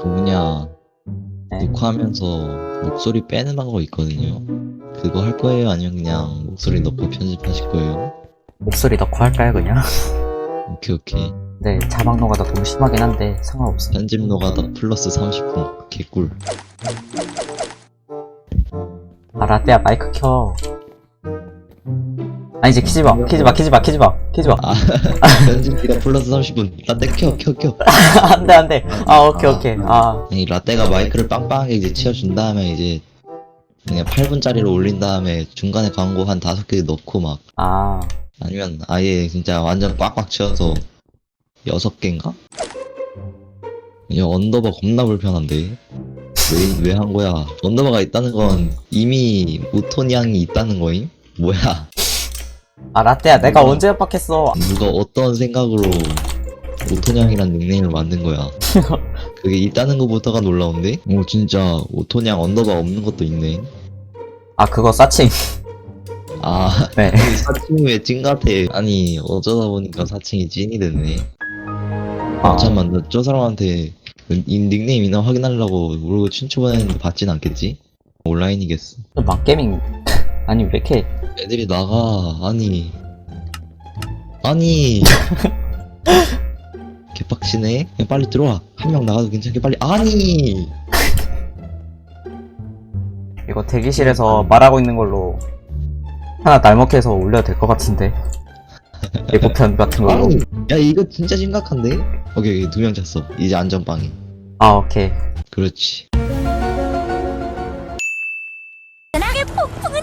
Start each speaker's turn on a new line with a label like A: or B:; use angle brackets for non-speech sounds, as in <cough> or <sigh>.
A: 그 뭐냐 네. 녹화하면서 목소리 빼는 방법 있거든요. 그거 할 거예요? 아니면 그냥 목소리 음. 넣고 편집하실 거예요?
B: 목소리 넣고 할까요 그냥?
A: 오케이 오케이.
B: 네 자막 녹화도 너무 심하긴 한데 상관없어요.
A: 편집 녹화도 플러스 30분 개꿀.
B: 아 라떼야 마이크 켜. 아니 이제 키지 마 키지 마 키지 마 키지 마 키지 마
A: 아 편집 기간 플러스 30분. 라떼 켜 켜 켜. <laughs>
B: 안돼 안돼 아 오케이 오케이 아
A: 이 라떼가 마이크를 빵빵하게 이제 치워준 다음에 이제 그냥 8분짜리로 올린 다음에 중간에 광고 한 다섯 개 넣고 막
B: 아,
A: 아니면 아예 진짜 완전 꽉꽉 채워서 여섯 개인가? 이 언더바 겁나 불편한데 왜 왜 한 거야? 언더바가 있다는 건 이미 우토니앙이 있다는 거임? 뭐야?
B: 아 라떼야 내가 언제 협박했어
A: 누가 어떤 생각으로 오토냥이란 닉네임을 만든 거야? <laughs> 그게 있다는 것부터가 놀라운데? 오 진짜 오토냥 언더바 없는 것도 있네.
B: 아 그거 사칭 <laughs>
A: 아
B: 네
A: 사칭이 왜찐 같아? 아니 어쩌다 보니까 사칭이 찐이 됐네.
B: 아,
A: 잠깐만 나저 사람한테 그이 닉네임이나 확인하려고 모르고 춘추 보냈는데 받진 않겠지? 온라인이겠어.
B: 또 막게밍 아니 왜 이렇게
A: 애들이 나가. 아니. 아니. <laughs> 개빡치네. 그냥 빨리 들어와. 한 명 나가도 괜찮게 빨리. 아니.
B: 이거 대기실에서 말하고 있는 걸로 하나 날먹해서 올려도 될 것 같은데. <laughs> 예고편 같은 걸로.
A: 야 이거 진짜 심각한데? 오케이 오케이. 두명 잤어. 이제 안전빵이.
B: 아 오케이.
A: 그렇지. 전하게 폭풍은